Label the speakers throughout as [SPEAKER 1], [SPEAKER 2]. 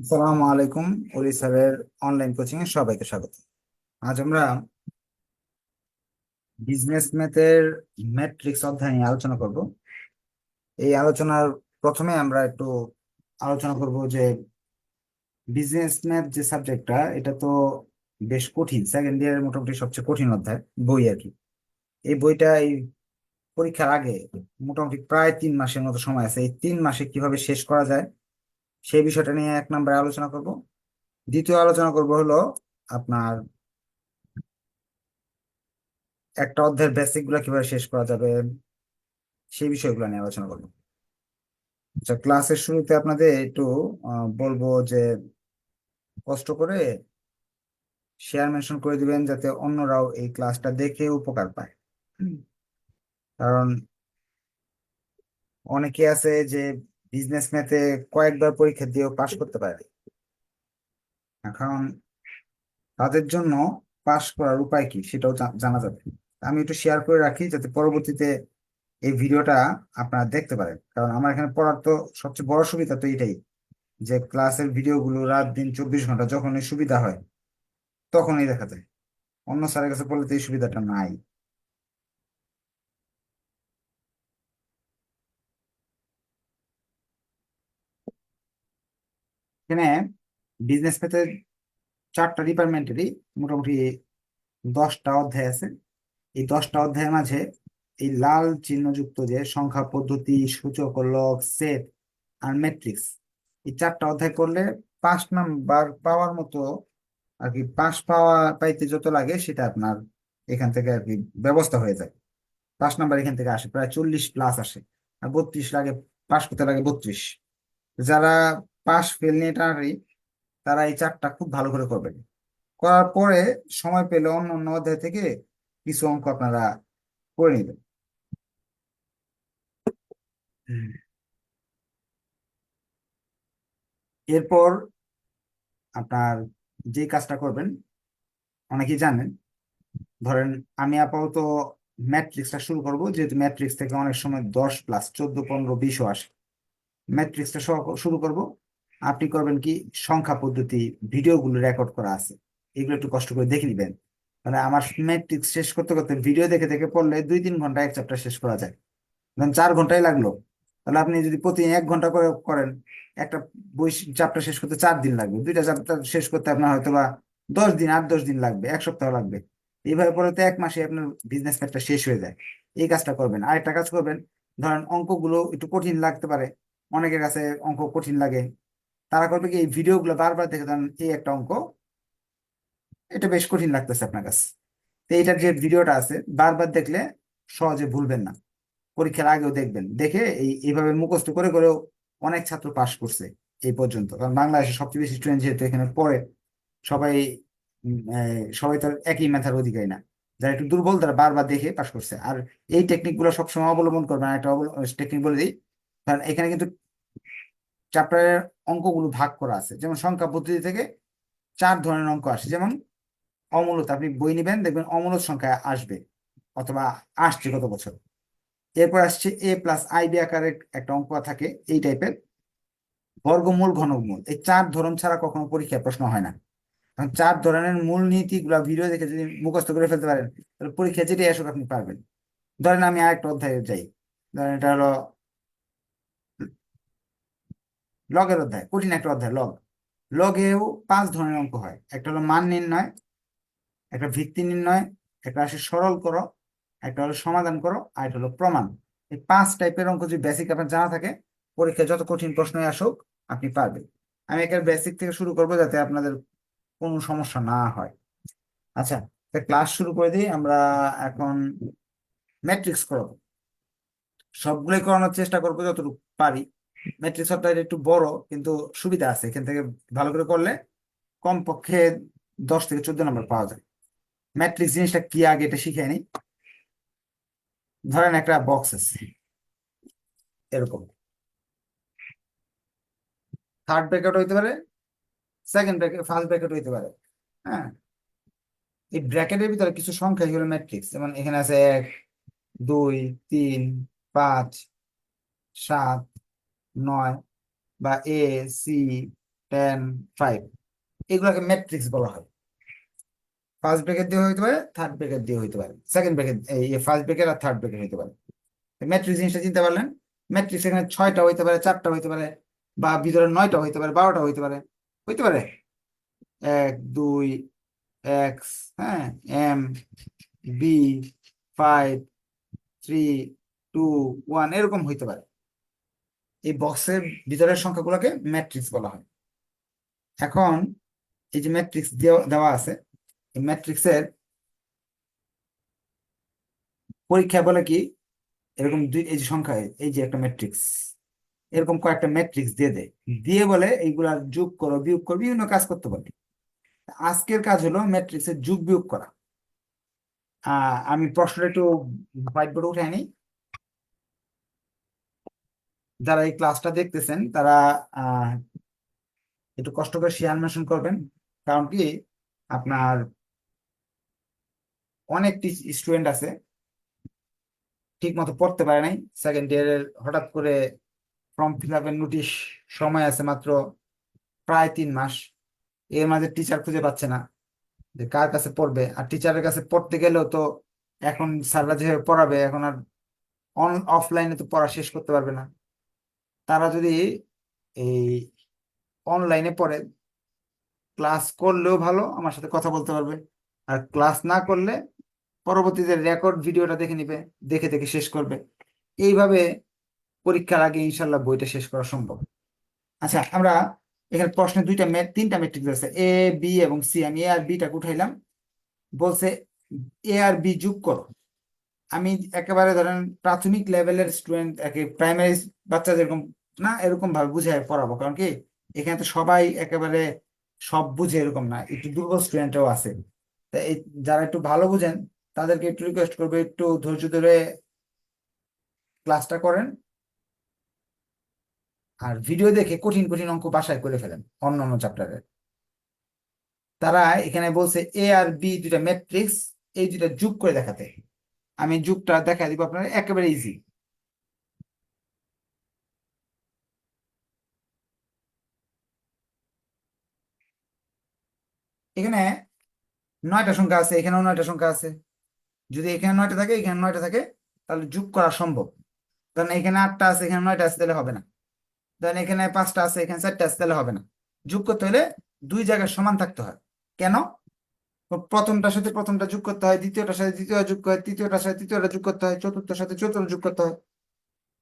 [SPEAKER 1] আসসালামু আলাইকুম ওলি স্যারের অনলাইন কোচিং এ সবাইকে স্বাগত। আজ আমরা বিজনেস ম্যাথের ম্যাট্রিক্স অধ্যায় নিয়ে আলোচনা করব। এই আলোচনার প্রথমে আমরা একটু আলোচনা করব যে বিজনেস ম্যাথ যে সাবজেক্টটা এটা তো বেশ কঠিন সেকেন্ড ইয়ারের মোটামুটি সবচেয়ে কঠিন অধ্যায় বই আর কি। এই বইটা এই পরীক্ষার আগে মোটামুটি প্রায় তিন মাসের মতো সময় আছে। এই তিন মাসে কীভাবে শেষ করা যায় সেই বিষয়টা নিয়ে এক নম্বরে আলোচনা করব দ্বিতীয় আলোচনা করব হলো আপনার একটা অধ্যায়ের বেসিকগুলা কীভাবে শেষ করা যাবে, সেই বিষয়গুলো নিয়ে আলোচনা করব আচ্ছা ক্লাসের শুরুতে আপনাদের একটু বলব যে কষ্ট করে শেয়ার মেনশন করে দিবেন যাতে অন্যরাও এই ক্লাসটা দেখে উপকার পায়। কারণ অনেকে আছে যে বিজনেস ম্যাথে কয়েকবার পরীক্ষা দিয়েও পাশ করতে পারে এখন তাদের জন্য পাশ করার উপায় কি সেটাও জানা যাবে। আমি একটু শেয়ার করে রাখি যাতে পরবর্তীতে এই ভিডিওটা আপনারা দেখতে পারেন। কারণ আমার এখানে পড়ার তো সবচেয়ে বড় সুবিধা তো এটাই যে ক্লাসের ভিডিওগুলো রাত দিন চব্বিশ ঘণ্টা যখনই সুবিধা হয় তখনই দেখা যায়। অন্য স্যারের কাছে পড়লে তো এই সুবিধাটা নাই। এখানে বিজনেস পেতে চারটা ডিপার্টমেন্টেরই মোটামুটি দশটা অধ্যায় আছে। এই দশটা অধ্যায়ের মাঝে এই লাল চিহ্নযুক্ত যে সংখ্যা, পদ্ধতি, সূচক লগ সেট আর ম্যাট্রিক্স এই চারটা অধ্যায় করলে পাঁচ নাম্বার পাওয়ার মতো আর কি পাস পাওয়া পাইতে যত লাগে সেটা আপনার এখান থেকে আর কি ব্যবস্থা হয়ে যায়। পাঁচ নাম্বার এখান থেকে আসে, প্রায় চল্লিশ প্লাস আসে। আর বত্রিশ লাগে, পাস করতে লাগে বত্রিশ। যারা পাস ফেল নিয়ে টানাটানি তারা এই চারটা খুব ভালো করে করবেন করার পরে সময় পেলে অন্য অন্য অধ্যায় থেকে কিছু অঙ্ক আপনারা করে নেবেন। এরপর আপনার যে কাজটা করবেন, অনেকেই জানেন, ধরেন আমি আপাতত ম্যাট্রিক্সটা শুরু করব, যেহেতু ম্যাট্রিক্স থেকে অনেক সময় দশ প্লাস চোদ্দ, পনেরো, বিশও আসে। ম্যাট্রিক্সটা শুরু করব আপনি করবেন কি? সংখ্যা পদ্ধতি, ভিডিওগুলো রেকর্ড করা আছে। এগুলো একটু কষ্ট করে দেখে নিবেন। মানে আমার ম্যাট্রিক্স শেষ করতে করতে ভিডিও দেখে দেখে পড়লে দুই তিন ঘণ্টা, এক চ্যাপ্টার শেষ করা যায়। ধরেন চার ঘন্টাই লাগল। তাহলে আপনি যদি প্রতিদিন এক ঘণ্টা করে করেন, একটা বই চ্যাপ্টার শেষ করতে চার দিন লাগবে। দুইটা চ্যাপ্টার শেষ করতে আপনার হয়তো বা দশ দিন, আট, দশ দিন লাগবে, এক সপ্তাহ লাগবে। এইভাবে পরে তো এক মাসে আপনার বিজনেস ম্যাথটা শেষ হয়ে যায়। এই কাজটা করবেন। আরেকটা কাজ করবেন, ধরেন অঙ্কগুলো একটু কঠিন লাগতে পারে। অনেকের কাছে অঙ্ক কঠিন লাগে। তারা করবে কি, এই ভিডিওগুলো বারবার দেখে দেন, এই একটা অঙ্ক। এটা বেশ কঠিন লাগতেছে আপনার কাছে। তো এইটার যে ভিডিওটা আছে, বারবার দেখলে সহজে ভুলবেন না। পরীক্ষার আগেও দেখবেন। দেখে এই, এইভাবে মুখস্থ করে, করেও অনেক ছাত্র পাশ করছে এই পর্যন্ত। কারণ বাংলাদেশে সবচেয়ে বেশি স্টুডেন্ট যেহেতু এখানে পড়ে, সবাই সবাই তার একই মেথার অধিকারী না। যারা একটু দুর্বল, তারা বারবার দেখে পাশ করছে। আর এই টেকনিকগুলো সবসময় অবলম্বন করবেন। একটা টেকনিক বলে দিই। কারণ এখানে কিন্তু চ্যাপ্টারের অঙ্কগুলো ভাগ করা আছে। যেমন সংখ্যা পদ্ধতি থেকে চার ধরনের অঙ্ক আসে। যেমন অমূলত আপনি বই নেবেন, দেখবেন অমূলত সংখ্যা আসবে অথবা আসছে গত বছর। এরপর আসছে এ প্লাস আইবি আকারের একটা অঙ্ক থাকে এই টাইপের বর্গমূল, ঘনমূল এই চার ধরন ছাড়া কখনো পরীক্ষায় প্রশ্ন হয় না। কারণ চার ধরনের মূল নীতিগুলা ভিডিও দেখে যদি মুখস্থ করে ফেলতে পারেন, তাহলে পরীক্ষা যেটাই আসুক আপনি পারবেন। ধরেন আমি আরেকটা অধ্যায়ে যাই। ধরেন এটা হলো লগের অধ্যায়, কঠিন একটা অধ্যায়, লগ। লগেও পাঁচ ধরনের অঙ্ক হয়। একটা হলো মান নির্ণয়, একটা ভিত্তি নির্ণয়, একটা আসে সরল করো, একটা হলো সমাধান করো, আর একটা হলো প্রমাণ। এই পাঁচ টাইপের অঙ্ক যদি বেসিক আপনার জানা থাকে, পরীক্ষায় যত কঠিন প্রশ্নই আসুক, আপনি পারবেন। আমি একের বেসিক থেকে শুরু করব যাতে আপনাদের কোনো সমস্যা না হয়। আচ্ছা ক্লাস শুরু করে দিই, আমরা এখন ম্যাট্রিক্স করব। সবগুলোই করানোর চেষ্টা করব যতটুকু পারি। ম্যাট্রিক্স সফটওয়্যার একটু বড় কিন্তু সুবিধা আছে। এখান থেকে ভালো করে করলে কমপক্ষে দশ থেকে চোদ্দ নম্বর পাওয়া যায়। ম্যাট্রিক্স জিনিসটা কি আগে এটা শিখে নি? ধরেন একটা বক্স আছে। এরকম। থার্ড ব্র্যাকেট হইতে পারে সেকেন্ড ব্র্যাকেট ফার্স্ট ব্র্যাকেট হইতে পারে। হ্যাঁ? এই ব্র্যাকেটের ভিতরে কিছু সংখ্যা হলো ম্যাট্রিক্স যেমন এখানে আছে এক দুই তিন পাঁচ সাত নয় বা এ সি টেন ফাইভ এগুলোকে ম্যাট্রিক্স বলা হয়। ফার্স্ট ব্রেকেট দিয়ে হইতে পারে থার্ড ব্রেকেট দিয়ে হইতে পারে। সেকেন্ড ব্রেকেট ফার্স্ট ব্রেকেট আর থার্ড ব্রেকেট হইতে পারে। ম্যাট্রিক্স জিনিসটা চিনতে পারলেন? ম্যাট্রিক্স এখানে ছয়টা হইতে পারে, চারটা হইতে পারে, বা ভিতরে নয়টা হইতে পারে, বারোটা হইতে পারে। হইতে পারে? এক, দুই এক্স হ্যাঁ M B five three two one এরকম হইতে পারে। এই বক্সের ভিতরের সংখ্যাগুলোকে ম্যাট্রিক্স বলা হয়। এখন এই যে ম্যাট্রিক্স দেওয়া আছে, এই ম্যাট্রিক্সের পরীক্ষা বলে কি? এরকম দুই, এই যে সংখ্যা, এই যে একটা ম্যাট্রিক্স এরকম কয়েকটা ম্যাট্রিক্স দিয়ে দেয়। দিয়ে বলে এইগুলা যোগ করো, বিয়োগ করো, বিভিন্ন কাজ করতে বলে আজকের কাজ হলো ম্যাট্রিক্সের যোগ বিয়োগ করা। আমি প্রশ্নটা একটু হোয়াইট বোর্ডে উঠে আনি যারা এই ক্লাসটা দেখতেছেন, তারা একটু কষ্ট করে শেয়ার মেনশন করবেন। কারণ কি, আপনার অনেক স্টুডেন্ট আছে ঠিক মতো পড়তে পারে নাই। সেকেন্ড ইয়ারের হঠাৎ করে ফর্ম ফিল আপের নোটিশ সময় আছে মাত্র প্রায় তিন মাস। এর মাঝে টিচার খুঁজে পাচ্ছে না যে কার কাছে পড়বে। আর টিচারের কাছে পড়তে গেলেও তো এখন স্যাররা যেভাবে পড়াবে, এখন আর অন অফলাইনে তো পড়া শেষ করতে পারবে না। তারা যদি এই অনলাইনে পড়ে ক্লাস করলেও ভালো, আমার সাথে কথা বলতে পারবে। আর ক্লাস না করলে পরবর্তীতে রেকর্ড ভিডিওটা দেখে নিবে, দেখে দেখে শেষ করবে। এইভাবে পরীক্ষার আগে ইনশাল্লাহ বইটা শেষ করা সম্ভব। আচ্ছা আমরা এখানে প্রশ্নে দুইটা তিনটা মেট্রিক আছে এ বি এবং সি আমি এ আর বিটা উঠাইলাম। বলছে এ আর বি যোগ করো। আমি একেবারে ধরেন প্রাথমিক লেভেলের স্টুডেন্ট একে প্রাইমারি বাচ্চা যেরকম, না এরকম ভাবে বুঝে পড়াবো। কারণ কি? এখানে তো সবাই একেবারে সব বুঝে এরকম না, একটু দুর্বল স্টুডেন্টও আছে। তা এই যারা একটু ভালো বুঝেন, তাদেরকে একটু রিকোয়েস্ট করব, একটু ধৈর্য ধরে ক্লাসটা করেন। আর ভিডিও দেখে কঠিন কঠিন অঙ্ক বাসায় করে ফেলেন অন্য অন্য চ্যাপ্টারের তারা এখানে বলছে এ আর বি দুটা ম্যাট্রিক্স এই দুটা যোগ করে দেখাতে। আমি যুগটা দেখা দিব আপনার, একেবারে ইজি এখানে নয়টা সংখ্যা আছে, এখানেও নয়টা সংখ্যা আছে। যদি এখানে নয়টা থাকে, এখানে নয়টা থাকে, তাহলে যোগ করা সম্ভব। কারণ এখানে আটটা আছে, এখানে নয়টা আছে, তাহলে হবে না। ধরেন এখানে পাঁচটা আছে, এখানে চারটা আছে, তাহলে হবে না। যোগ করতে হলে দুই জায়গায় সমান থাকতে হয়। কেন? প্রথমটার সাথে প্রথমটা যোগ করতে হয়, দ্বিতীয়টার সাথে দ্বিতীয় যোগ হয় তৃতীয়টার সাথে তৃতীয়টা যোগ করতে হয়, চতুর্থের সাথে চতুর্থ যোগ করতে হয়।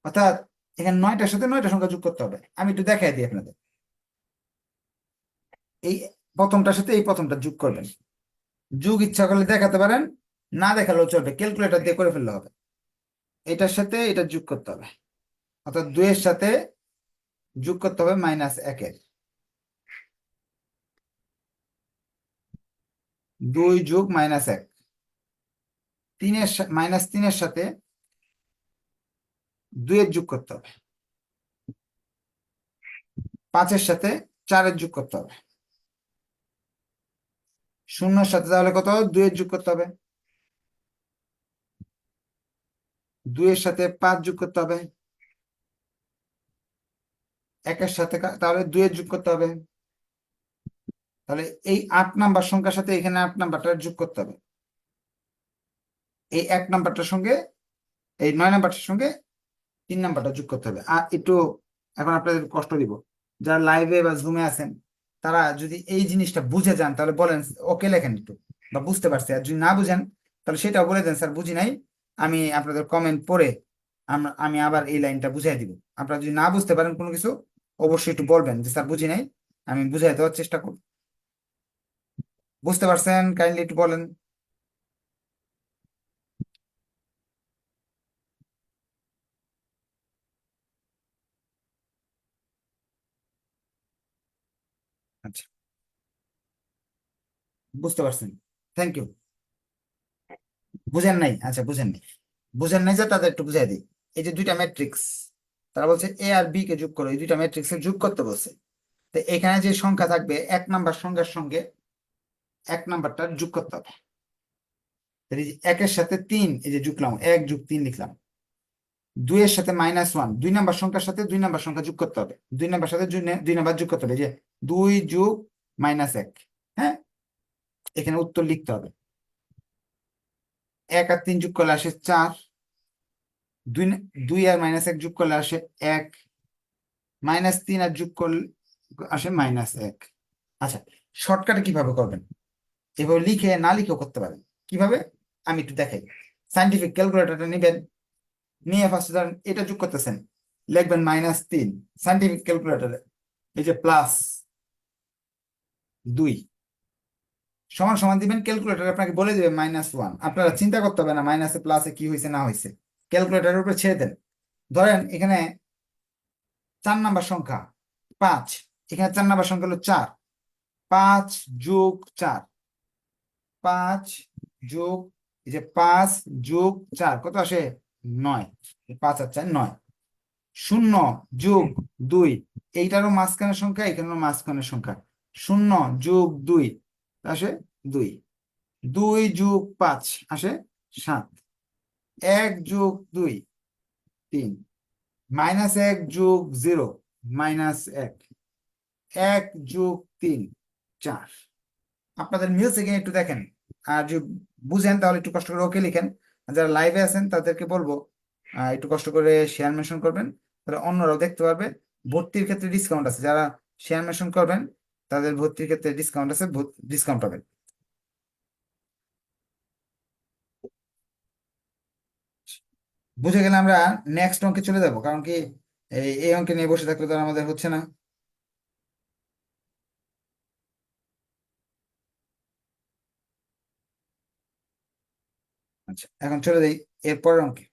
[SPEAKER 1] অর্থাৎ এখানে নয়টার সাথে নয়টা সংখ্যা যোগ করতে হবে। আমি একটু দেখাই দিই আপনাদের। এই প্রথমটার সাথে এই প্রথমটা যোগ করবেন। যোগ ইচ্ছা করলে দেখাতে পারেন, না দেখালেও চলবে। ক্যালকুলেটর দিয়ে করে ফেললে হবে। এটার সাথে এটা যোগ করতে হবে। অর্থাৎ দুইয়ের সাথে যোগ করতে হবে মাইনাস একের। দুই যোগ মাইনাস এক। তিনের মাইনাস তিনের সাথে দুইয়ের যোগ করতে হবে। পাঁচের সাথে চারের যোগ করতে হবে। শূন্যর সাথে তাহলে কত? দুইয়ের যোগ করতে হবে। দুইয়ের সাথে পাঁচ যোগ করতে হবে। একের সাথে তাহলে দুইয়ের যোগ করতে হবে। তাহলে এই আট নাম্বার সংখ্যার সাথে এখানে আট নাম্বারটা যোগ করতে হবে। এই এক নাম্বারটার সঙ্গে, এই নয় নাম্বারটার সঙ্গে তিন নাম্বারটা যোগ করতে হবে। আর একটু এখন আপনাদের কষ্ট দিব। যারা লাইভে বা জুমে আছেন, তারা যদি এই জিনিসটা বুঝে যান, তাহলে বলেন, ওকে লেখেন একটু বা বুঝতে পারছি। আর যদি না বুঝেন, তাহলে সেটাও বলে দেন, স্যার, বুঝি নাই। আমি আপনাদের কমেন্ট পড়ে আমি আবার এই লাইনটা বুঝাই দিব। আপনারা যদি না বুঝতে পারেন কোনো কিছু, অবশ্যই একটু বলবেন যে, স্যার, বুঝি নাই। আমি বুঝাই দেওয়ার চেষ্টা করব। বুঝতে পারছেন? কাইন্ডলি একটু বলেন। আচ্ছা। বুঝতে পারছেন। থ্যাংক ইউ বুঝেন নাই? আচ্ছা বুঝেন নাই। বুঝেন নাই যে তাদের একটু বুঝাই দিই। এই যে দুইটা ম্যাট্রিক্স তারা বলছে এ আর বি কে যোগ করো। এই দুইটা ম্যাট্রিক্সে যোগ করতে বলছে। তো এখানে যে সংখ্যা থাকবে, এক নাম্বার সংখ্যার সঙ্গে এক নাম্বারটা যোগ করতে হবে। একের সাথে তিন, এই যে যুগলাম এক যুগ তিন লিখলাম। দুইয়ের সাথে মাইনাস ওয়ান দুই নাম্বার সংখ্যার সাথে দুই নাম্বার সংখ্যা যোগ করতে হবে। দুই নাম্বার সাথে দুই নাম্বার যোগ করতে হবে যে দুই যুগ মাইনাস এক হ্যাঁ? এখানে উত্তর লিখতে হবে। এক আর তিন যোগ করলে আসে চার, দুই দুই আর মাইনাস এক যোগ করলে আসে এক মাইনাস তিন আর যোগ করলে আসে মাইনাস এক। আচ্ছা শর্টকাটে কীভাবে করবেন? এভাবে লিখে না লিখেও করতে পারেন। কীভাবে? আমি একটু দেখাই। সাইন্টিফিক ক্যালকুলেটরটা নেবেন। নিয়ে ফার্স্ট ধরেন, এটা যোগ করতেছেন। লিখবেন মাইনাস তিন। সাইন্টিফিক ক্যালকুলেটরে এই যে প্লাস দুই। সমান সমান দিবেন ক্যালকুলেটর আপনাকে বলে দেবে মাইনাস ওয়ান আপনারা চিন্তা করতে হবে না মাইনাসে প্লাসে কি হয়েছে, না হয়েছে। ক্যালকুলেটরের উপরে ছেড়ে দেন। ধরেন, এখানে চার নাম্বার সংখ্যা পাঁচ। এখানে চার নাম্বার সংখ্যা হলো চার। পাঁচ যোগ চার। পাঁচ যোগ, এই যে পাঁচ যোগ চার, কত আসে? নয়। পাঁচ আর চার, নয়। শূন্য যোগ দুই, এইটারও মাঝখানের সংখ্যা এখানেও মাঝখানের সংখ্যা। শূন্য যোগ দুই আসে দুই। দুই যোগ পাঁচ আসে সাত। এক যোগ দুই, তিন। মাইনাস এক যোগ জিরো, মাইনাস এক। এক যোগ তিন, চার। আপনাদের এখানে একটু দেখেন। আর যদি বুঝেন তাহলে একটু কষ্ট করে ওকে লিখেন। যারা লাইভে আছেন, তাদেরকে বলব একটু কষ্ট করে শেয়ার মেশন করবেন। তাহলে অন্যরাও দেখতে পারবে। ভর্তির ক্ষেত্রে ডিসকাউন্ট আছে। যারা শেয়ার মেশন করবেন, তাদের ভর্তির ক্ষেত্রে ডিসকাউন্ট আছে ডিসকাউন্ট পাবেন। বুঝে গেলে আমরা নেক্সট অঙ্কে চলে যাব। কারণ কি, এই অঙ্কে নিয়ে বসে থাকলে তো আমাদের হচ্ছে না। আচ্ছা এখন চলে যাই এর পরের অঙ্কে।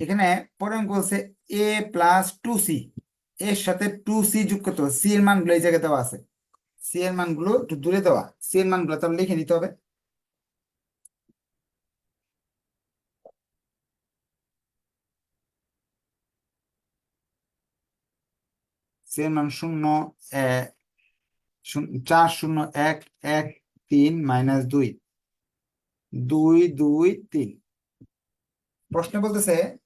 [SPEAKER 1] এখানে পরের অঙ্ক বলছে এ প্লাস টু সি এর সাথে টু সি যোগ করতে হবে। সি এর মানগুলো এই জায়গায় দেওয়া আছে। সি এর মানগুলো একটু দূরে দেওয়া। সি এর মানগুলো তাহলে লিখে নিতে হবে। সি মান শূন্য চার শূন্য, এক এক, তিন, মাইনাস দুই। দুই দুই, তিন। প্রশ্ন বলতেছে,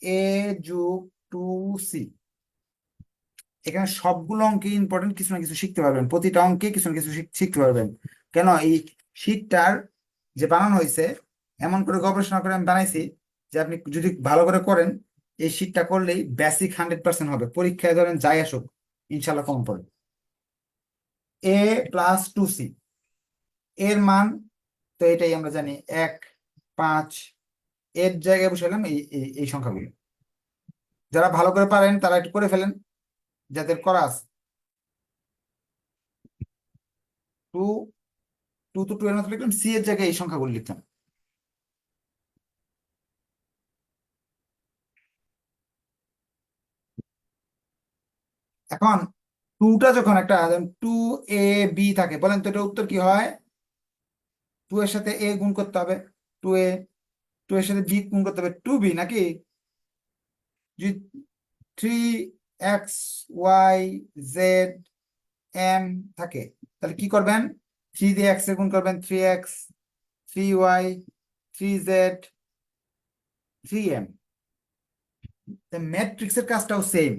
[SPEAKER 1] এ যোগ টু সি। এখানে সবগুলো অঙ্কে ইম্পর্টেন্ট কিছু না কিছু শিখতে পারবেন। প্রতিটা অঙ্কে কিছু না কিছু শিখ- শিখতে পারবেন। কেন? এই শীটটার যে বানানো হয়েছে, এমন করে গবেষণা করে আমি বানাইছি যে আপনি যদি ভালো করে করেন এই শীটটা করলেই বেসিক হান্ড্রেড পার্সেন্ট হবে। পরীক্ষায় ধরেন যাই আসুক, ইনশাল্লাহ কম পড়বে এ প্লাস টু সি এর মান, তো এটাই আমরা জানি, এক, পাঁচ, এর জায়গায় বসালাম এই, এই- সংখ্যাগুলো। যারা ভালো করে পারেন, তারা একটু করে ফেলেন, যাদের করা আছে। টু টু তো টু এর মতো লিখলাম সি এর জায়গায় এই সংখ্যাগুলো লিখলাম এখন টুটা যখন একটা টু এ বি থাকে, বলেন তো এটা উত্তর কি হয়? টু এর সাথে এ গুণ করতে হবে টু এ টু এর সাথে বি গুণ করতে হবে টু বি নাকি? Three x y z M থাকে, তাহলে কি করবেন? থ্রি দিয়ে এক্সের গুণ করবেন three x three y three z three M ম্যাট্রিক্সের কাজটাও সেম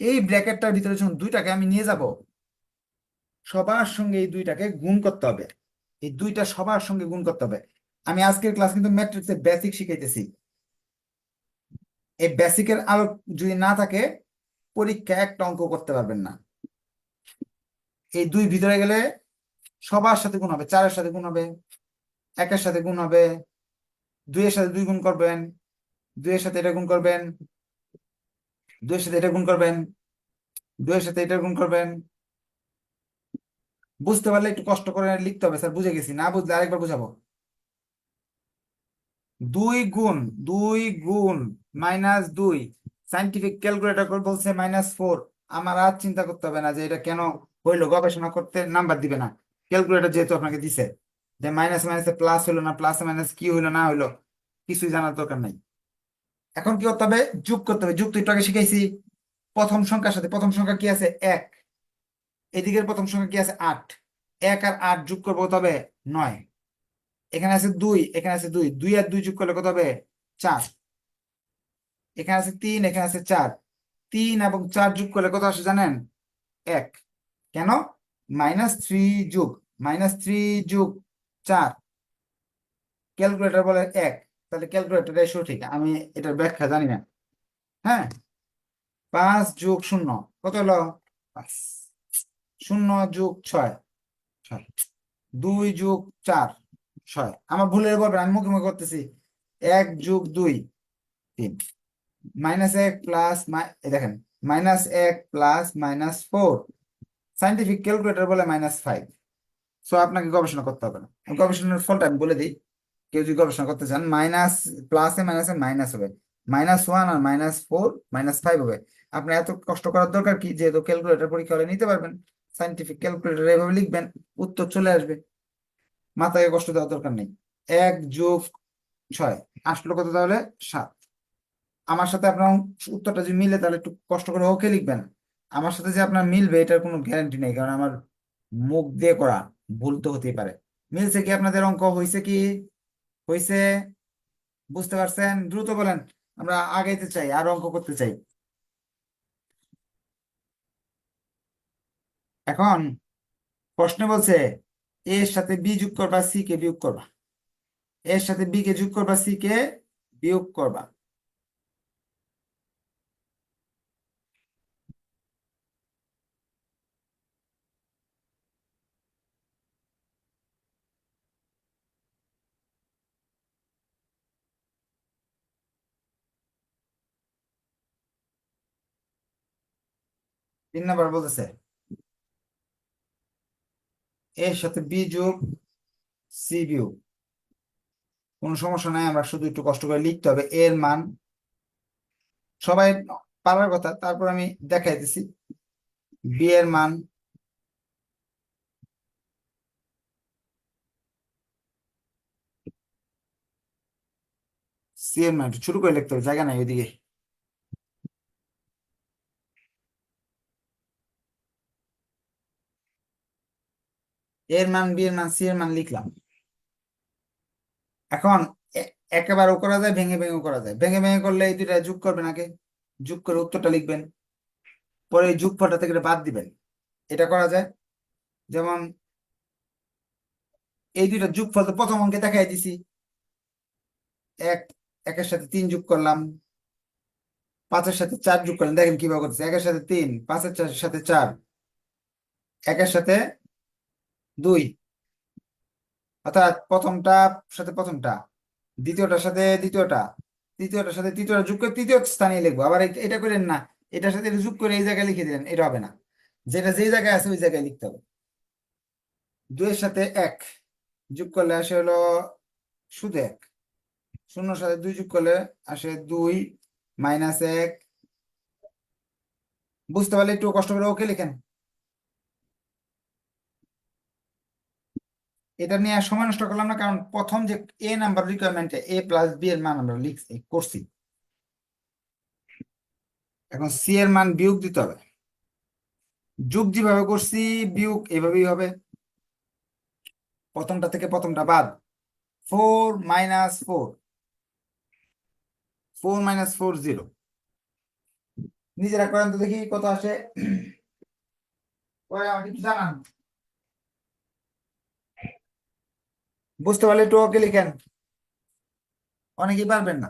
[SPEAKER 1] এই ব্র্যাকেটটার ভিতরে যখন দুইটাকে আমি নিয়ে যাব, সবার সঙ্গে এই দুইটাকে গুণ করতে হবে। এই দুইটা সবার সঙ্গে গুণ করতে হবে। আমি আজকের ক্লাস কিন্তু ম্যাট্রিক্সের বেসিক শিখাইতেছি। এই বেসিকের আলো যদি না থাকে পরীক্ষা একটা অঙ্ক করতে পারবেন না। এই দুই ভিতরে গেলে সবার সাথে গুণ হবে। চারের সাথে গুণ হবে, একের সাথে গুণ হবে, দুইয়ের সাথে দুই গুণ করবেন, দুইয়ের সাথে এটা গুণ করবেন দুইয়ের সাথে এটা গুণ করবেন, দুইয়ের সাথে এটা গুণ করবেন। বুঝতে পারলে একটু কষ্ট করে লিখতে হবে, স্যার, বুঝে গেছি। না বুঝলে আরেকবার বুঝাবো। দুই গুণ দুই গুণ মাইনাস দুই। সাইন্টিফিক ক্যালকুলেটর করে বলছে মাইনাস ফোর। আমার আর চিন্তা করতে হবে না যে এটা কেন হইল, গবেষণা করতে নাম্বার দিবে না। ক্যালকুলেটর যেহেতু আপনাকে দিছে, যে মাইনাস মাইনাসে প্লাস হইল না প্লাস মাইনাস কি হইল, না হইল, কিছুই জানার দরকার নাই। এখন কি করতে হবে? যোগ করতে হবে। যোগ তো একটু আগে শিখাইছি। প্রথম সংখ্যার সাথে, প্রথম সংখ্যা কি আছে? এক। এদিকের প্রথম সংখ্যা কি আছে? আট। এক আর আট যোগ করব কত হবে? নয়। এখানে আছে দুই, এখানে আছে দুই। দুই আর দুই যোগ করলে কত হবে? চার। এখানে আছে তিন, এখানে আছে চার। তিন এবং চার যোগ করলে কত আসে জানেন? এক। কেন? মাইনাস থ্রি যোগ। মাইনাস থ্রি যোগ চার। ক্যালকুলেটর বলে এক। তাহলে ক্যালকুলেটর সঠিক। আমি এটার ব্যাখ্যা জানি না। হ্যাঁ? পাঁচ যোগ শূন্য, কত হলো? পাঁচ। শূন্য যোগ ছয় দুই যোগ চার, ছয়। আমার ভুলের বলবেন, আমি মুখে মুখে করতেছি। এক যোগ দুই, তিন। মাইনাস এক প্লাস দেখেন, মাইনাস এক plus minus four. Scientific calculator বলে মাইনাস ফাইভ। সো আপনাকে গবেষণা করতে হবে না। গবেষণার ফলটা আমি বলে দিই। কেউ যদি গবেষণা করতে চান মাইনাস প্লাসে মাইনাসে মাইনাস হবে। মাইনাস ওয়ান আর মাইনাস ফোর মাইনাস ফাইভ হবে। আপনার এত কষ্ট করার দরকার কি? যেহেতু ক্যালকুলেটর পরীক্ষা হলে নিতে পারবেন। সাইন্টিফিক ক্যালকুলেটর এভাবে লিখবেন, উত্তর চলে আসবে। মাথায় কষ্ট দেওয়ার দরকার নেই। এক যোগ ছয়, আসলো কত তাহলে? সাত। আমার সাথে আপনার উত্তরটা যদি মিলে তাহলে একটু কষ্ট করে ওকে লিখবেন। আমার সাথে যে আপনার মিলবে, এটার কোনো গ্যারান্টি নেই, কারণ আমার মুখ দিয়ে করা ভুল তো হতেই পারে। মিলছে কি আপনাদের অঙ্ক? হয়েছে কি? হয়েছে বুঝতে পারছেন? দ্রুত বলেন, আমরা আগাইতে চাই, আর অঙ্ক করতে চাই। এখন প্রশ্ন বলছে এর সাথে বি যোগ করবা, সি কে বিয়োগ করবা। এর সাথে বি কে যোগ করবা, সি কে বিয়োগ করবা। তিন নাম্বার বলতেছে, এর সাথে বি যোগ সি বিয়োগ। কোনো সমস্যা নাই, আমরা শুধু একটু কষ্ট করে লিখতে হবে এর মান। সবাই পারার কথা, তারপর আমি দেখাই দিছি বি এর মান সি এর মান ছোট করে লিখতে হবে, জায়গা নাই ওইদিকে। এর মান বি এর মান সি এর মান লিখলাম এখন একেবারেও করা যায়, ভেঙে ভেঙেও করা যায়। ভেঙে ভেঙে করলে এই দুইটা যোগ করবেন আগে। যোগ করে উত্তরটা লিখবেন। পরে এই যোগফলটা থেকে বাদ দিবেন। এটা করা যায়। যেমন এই দুইটা যোগফল তো প্রথম অঙ্কে দেখাই দিছি। এক, একের সাথে তিন যোগ করলাম। পাঁচের সাথে চার যোগ করলাম। দেখেন কীভাবে করতেছে। একের সাথে তিন, পাঁচের সাথে চার। একের সাথে দুই। অর্থাৎ প্রথমটা সাথে প্রথমটা, দ্বিতীয়টার সাথে দ্বিতীয়টা, তৃতীয়টার সাথে তৃতীয়টা, যোগ করে তৃতীয় স্থানে লিখব। আবার এটা করেন না, এটার সাথে যোগ করে এই জায়গায় লিখে দিলেন, এটা হবে না। যেটা যেই জায়গায় আছে ওই জায়গায় লিখতে হবে। দুইয়ের সাথে এক, যোগ করলে আসে হলো শুধু এক। শূন্যর সাথে দুই যোগ করলে আসে দুই মাইনাস এক। বুঝতে পারলে একটু কষ্ট করে ওকে লিখেন। এটা নিয়ে সময় নষ্ট করলাম না, কারণ প্রথম যে এ নাম্বার রিকোয়ারমেন্টে এ প্লাস বি এর মান আমরা লিখছি, করছি। এখন সি এর মান বিয়োগ দিতে হবে। যোগ যেভাবে করছি, বিয়োগ এভাবেই হবে। প্রথমটা থেকে প্রথমটা বাদ। Four minus four four minus four zero নিজেরা করেন তো দেখি কত আসে। আমাকে জানান। বুঝতে পারলে ওকে লিখেন। অনেকেই পারবেন না।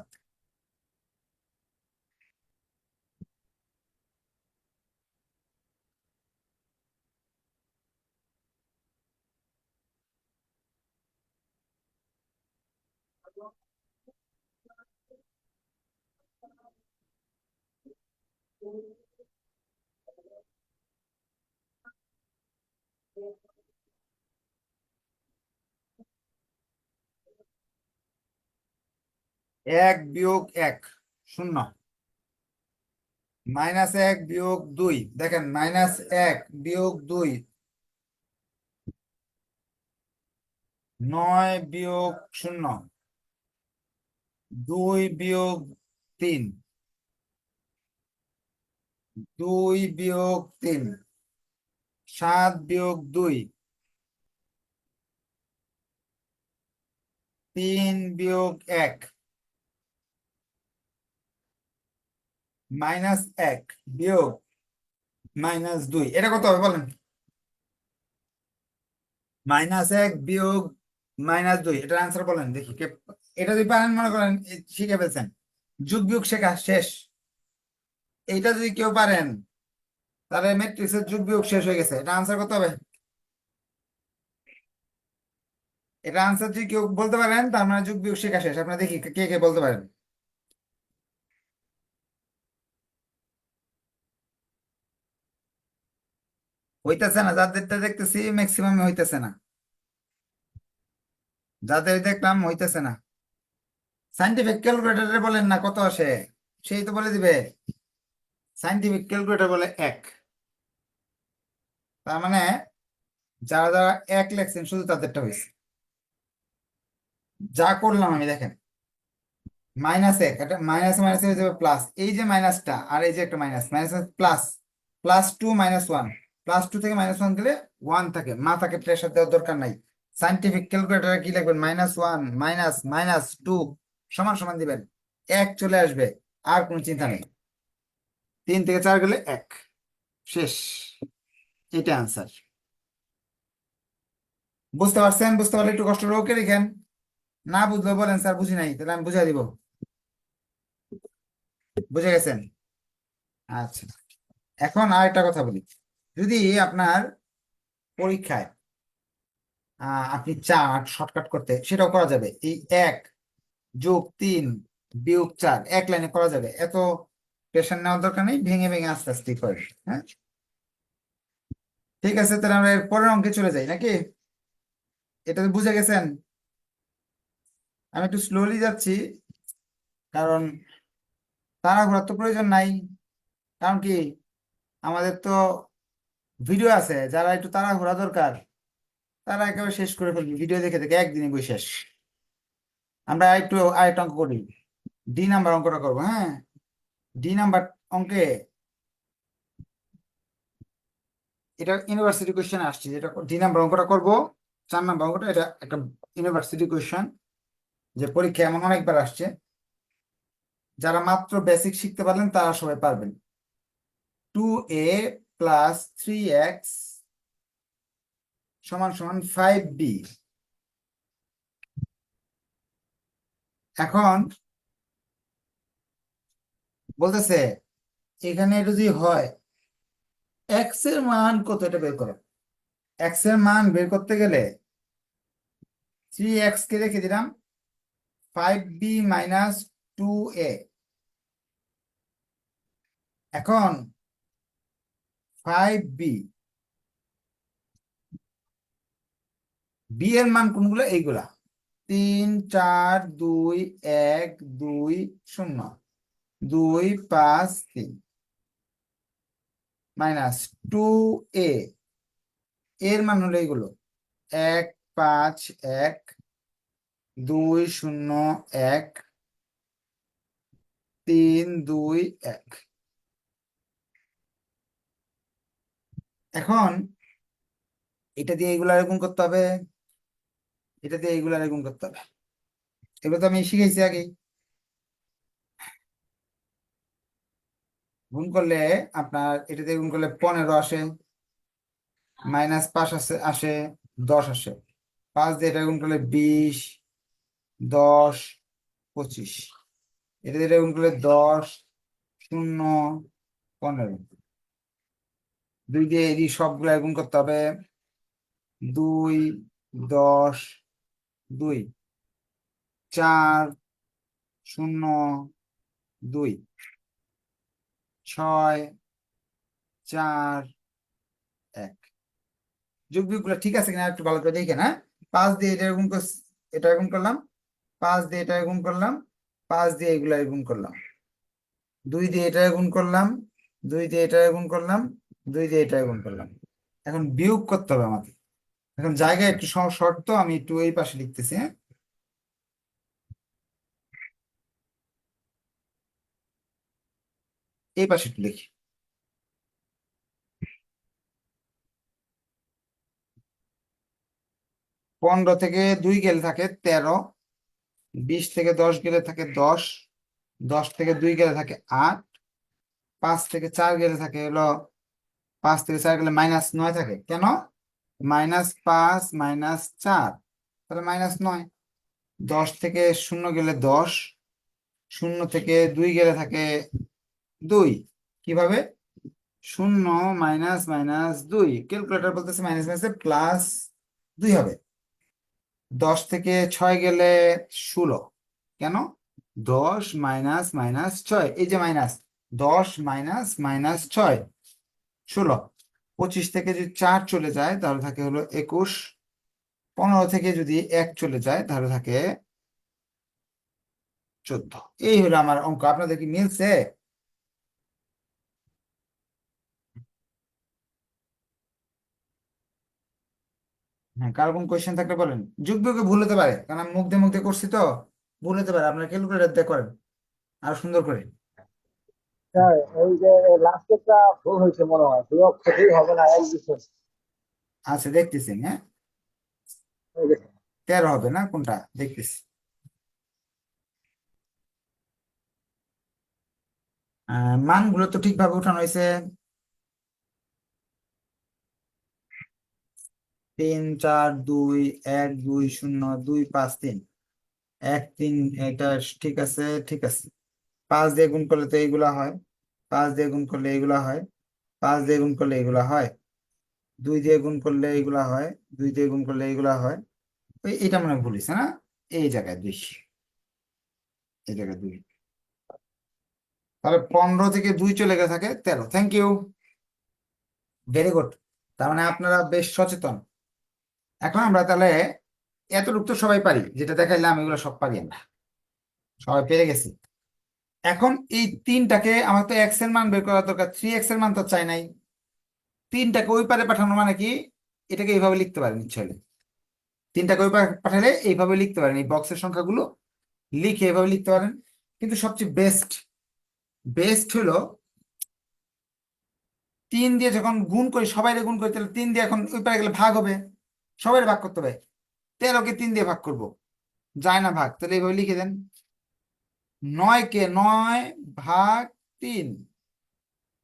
[SPEAKER 1] এক বিয়োগ এক, শূন্য। মাইনাস এক বিয়োগ দুই, দেখেন, মাইনাস এক বিয়োগ দুই। নয় বিয়োগ শূন্য। দুই বিয়োগ তিন। দুই বিয়োগ তিন। সাত বিয়োগ দুই। তিন বিয়োগ এক। মাইনাস এক বিয়োগ মাইনাস দুই। এটা কত হবে বলেন? মাইনাস এক বিয়োগ মাইনাস দুই। এটার আনসার বলেন, দেখি এটা যদি পারেন, মনে করেন শিখে ফেলছেন। যোগ বিয়োগ শেখা শেষ। এইটা যদি কেউ পারেন, তাহলে ম্যাট্রিক্সের যোগ বিয়োগ শেষ হয়ে গেছে। এটা আনসার কত হবে? এটা আনসার যদি কেউ বলতে পারেন, তার মানে যোগ বিয়োগ শেখা শেষ। আপনারা দেখি কে কে বলতে পারেন। হইতেছে না, যাদেরটা দেখতেছি ম্যাক্সিমাম হইতেছে না। যাদের দেখলাম হইতেছে না। সাইন্টিফিক ক্যালকুলেটরে বলেন না কত আসে, সেই তো বলে দিবে। সাইন্টিফিক ক্যালকুলেটর বলে এক। তার মানে যারা যারা এক লেখছেন, শুধু তাদেরটা হয়েছে যা করলাম আমি, দেখেন। মাইনাস এক, একটা মাইনাস মাইনাস হয়ে যাবে প্লাস এই যে মাইনাসটা আর এই যে একটা minus minus plus plus two minus one plus two থেকে মাইনাস ওয়ান গেলে ওয়ান থাকে। মাথাকে প্রেশার দেওয়ার দরকার নাই। সাইন্টিফিক ক্যালকুলেটরে কি লিখবেন? Minus one minus minus two সমান সমান দিবেন। এক চলে আসবে। আর কোনো চিন্তা নেই। তিন থেকে চার গেলে এক। শেষ। এটা আনসার বুঝতে পারছেন? বুঝতে পারলে একটু কষ্ট ওকে লিখেন। না বুঝলে বলেন, স্যার বুঝি নাই, তাহলে আমি বুঝাই দিব। বুঝে গেছেন? আচ্ছা। এখন আর একটা কথা বলি। যদি আপনার পরীক্ষায় আপনি চার শর্টকাট করতে, সেটাও করা যাবে। এই এক যোগ তিন বিয়োগ চার, এক লাইনে করা যাবে। এত প্রেশার নেওয়ার দরকার নেই, ভেঙে ভেঙে আস্তে আস্তে করে হ্যাঁ? ঠিক আছে, তাহলে আমরা এর পরের অঙ্কে চলে যাই, নাকি? এটা বুঝে গেছেন? আমি একটু স্লোলি যাচ্ছি, কারণ তাড়াহুড়ার তো প্রয়োজন নাই। কারণ কি, আমাদের তো ভিডিও আছে, যারা একটু তাড়াহুড়া দরকার, তারা একেবারে শেষ করে ফেলবে। ভিডিও দেখে দেখে একদিনে বই শেষ। আমরা একটু আরেকটা অঙ্ক করি। ডি নাম্বার অঙ্কটা করব হ্যাঁ? ডি নাম্বার অঙ্কে এটা ইউনিভার্সিটি কোয়েশ্চেন আসছে, যেটা ডি নাম্বার অঙ্কটা করব। চার নাম্বার অঙ্কটা, এটা একটা ইউনিভার্সিটি কোয়েশ্চেন যে পরীক্ষা এমন অনেকবার আসছে। যারা মাত্র বেসিক শিখতে পারলেন, তারা সবাই পারবেন। Two A plus three x সমান সমান ফাইভ বি এখন বলতেছে, এখানে এটা যদি হয় এক্সের মান কত এটা বের করো। এক্সের মান বের করতে গেলে থ্রি এক্স কে রেখে দিলাম five B minus two A এখন ফাইভ বি। বি এর মান কোনগুলো? এইগুলা। তিন, চার, দুই, এক, দুই, শূন্য। দুই, পাঁচ, তিন। Minus two A. এর মান হলো এইগুলো। এক, পাঁচ, এক, দুই, শূন্য, এক, তিন, দুই, এক। এখন এটা দিয়ে এগুলা এরকম করতে হবে, এটা দিয়ে এগুলা এরকম করতে হবে। এগুলো তো আমি শিখেছি আগেই গুণ করলে আপনার, এটা দিয়ে গুণ করলে পনেরো আসে, মাইনাস পাঁচ আসে আসে দশ আসে। পাঁচ দিয়ে এটা গুণ করলে বিশ, দশ, পঁচিশ। এটা দিয়ে এটা গুণ করলে দশ, শূন্য, পনেরো। দুই দিয়ে এদিকে সবগুলো গুণ করতে হবে দুই, দশ, দুই। চার, শূন্য, দুই। ছয়, চার, এক। যোগ বিয়োগগুলো ঠিক আছে কিনা একটু ভালো করে দেখে না পাঁচ দিয়ে এটা গুণ এটা গুণ করলাম। পাঁচ দিয়ে এটা গুণ করলাম। পাঁচ দিয়ে এগুলা গুণ করলাম। দুই দিয়ে এটা গুণ করলাম। দুই দিয়ে এটা গুণ করলাম। দুই দিয়ে এটা গুণ করলাম। এখন বিয়োগ করতে হবে আমাকে। এখন জায়গায় একটু শর্ত, আমি একটু এই পাশে লিখতেছি হ্যাঁ? এই পাশে একটু লিখি। পনেরো থেকে দুই গেলে থাকে তেরো, বিশ থেকে দশ গেলে থাকে দশ দশ থেকে দুই গেলে থাকে আট, পাঁচ থেকে চার গেলে থাকে হলো পাঁচ থেকে চার গেলে মাইনাস নয় থাকে। কেন? মাইনাস পাঁচ মাইনাস চার। তাহলে মাইনাস নয়। দশ থেকে শূন্য গেলে দশ। শূন্য থেকে দুই গেলে থাকে দুই। কীভাবে? শূন্য মাইনাস মাইনাস দুই। ক্যালকুলেটর বলতেছে মাইনাস মাইনাস প্লাস দুই হবে। দশ থেকে ছয় গেলে ষোলো। কেন? দশ মাইনাস মাইনাস ছয়। এই যে মাইনাস দশ মাইনাস মাইনাস ছয়। ষোলো। পঁচিশ থেকে যদি চার চলে যায়, তাহলে থাকে হলো একুশ। পনেরো থেকে যদি এক চলে যায়, তাহলে থাকে চোদ্দ। এই হলো আমার অঙ্ক। আপনাদের কি মিলছে? হ্যাঁ কারও কোন কোয়েশ্চেন থাকলে বলেন। যুগ যুগে ভুল হতে পারে, কারণ আমি মুখ দিয়ে মুখ দিয়ে করছি তো। ভুল হতে পারে, আপনার ক্যালকুলেটর দিয়ে করেন। আর সুন্দর করে।
[SPEAKER 2] স্যার ওই যে লাস্টেরটা ভুল হয়েছে মনে হয়। দুই অক্ষরই হবে না এক বিষয়
[SPEAKER 1] আচ্ছা দেখতেছি হ্যাঁ? তেরো হবে না? কোনটা? দেখতেছি। মানগুলো তো ঠিকভাবে উঠানো হয়েছে। তিন চার দুই এক দুই শূন্য দুই পাঁচ তিন। এক তিন এটা ঠিক আছে ঠিক আছে। পাঁচ দিয়ে গুণ করলে তো এইগুলা হয়। পাঁচ দিয়ে গুণ করলে এইগুলা হয়। পাঁচ দিয়ে গুণ করলে এইগুলা হয়। দুই দিয়ে গুণ করলে এইগুলা হয়। দুই দিয়ে গুণ করলে এইগুলা হয়। এটা মনে ভুল হয়েছে না? এই জায়গায় দুই। এই জায়গায় দুই। তাহলে পনেরো থেকে দুই চলে গেছে থাকে তেরো। থ্যাংক ইউ ভেরি গুড তার মানে আপনারা বেশ সচেতন। এখন আমরা তাহলে এতটুকু তো সবাই পারি। যেটা দেখাইলাম, এগুলো সব পারি আমরা। সবাই পেরে গেছি। এখন এই তিনটাকে আমার তো এক্সের মান বের করা দরকার। থ্রি এক্সের মান তো চাই নাই। তিনটাকে ওই পারে পাঠানো মানে কি? এটাকে এইভাবে লিখতে পারেন ইচ্ছে তিনটাকে ওই পারে পাঠালে এইভাবে লিখতে পারেন। এই বক্সের সংখ্যাগুলো লিখে এইভাবে লিখতে পারেন। কিন্তু সবচেয়ে বেস্ট বেস্ট হলো তিন দিয়ে যখন গুণ করি, সবাই গুণ করি, তাহলে তিন দিয়ে এখন ওই পারে গেলে ভাগ হবে। সবাই ভাগ করতে হবে। তেরোকে তিন দিয়ে ভাগ করব। যায় না ভাগ। তাহলে এইভাবে লিখে দেন। নয় কে নয় ভাগ তিন।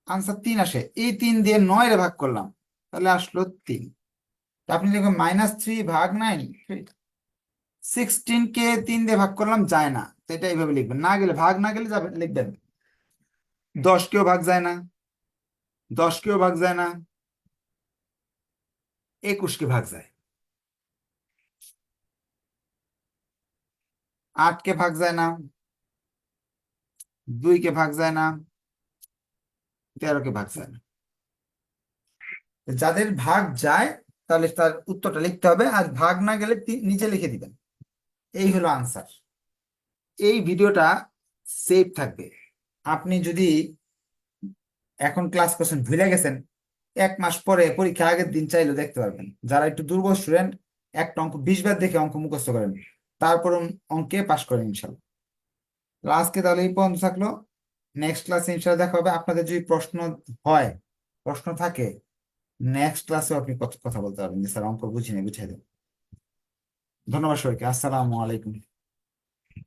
[SPEAKER 1] আনসার তিন আসে। এই তিন দিয়ে নয় রে ভাগ করলাম, তাহলে আসলো তিন। আপনি লিখবেন মাইনাস থ্রি ভাগ নাইন সিক্সটিন কে তিন দিয়ে ভাগ করলাম, যায় না। তো এটা এইভাবে লিখবেন। না গেলে, ভাগ না গেলে যাবে, লিখবেন। দশ কেও ভাগ যায় না দশ কেও ভাগ যায় না একুশ কে ভাগ যায়। আট কে ভাগ যায় না কে ভাগ যায় না কে ভাগ যায় না। যাদের ভাগ যায়, তাহলে তার উত্তরটা লিখতে হবে, আর ভাগ না গেলে নিচে লিখে দিবেন। এই হলো আনসার এই ভিডিওটা সেভ থাকবে। আপনি যদি এখন ক্লাস করছেন, ভুলে গেছেন, এক মাস পরে পরীক্ষা আগের দিন চাইলেও দেখতে পারবেন। যারা একটু দুর্বল স্টুডেন্ট একটা অঙ্ক বিশ বার দেখে অঙ্ক মুখস্থ করেন, তারপর অঙ্কে পাশ করেন ইনশাল্লাহ। আজকে তাহলে এই পর্যন্ত থাকল। নেক্সট ক্লাস ইনশাল্লাহ দেখা হবে। আপনাদের যদি প্রশ্ন হয়, প্রশ্ন থাকে নেক্সট ক্লাসে আপনি কথা বলতে পারবেন। যে স্যার, অঙ্ক বুঝিনি বুঝিয়ে দেন। ধন্যবাদ সবাইকে। আসসালামু আলাইকুম।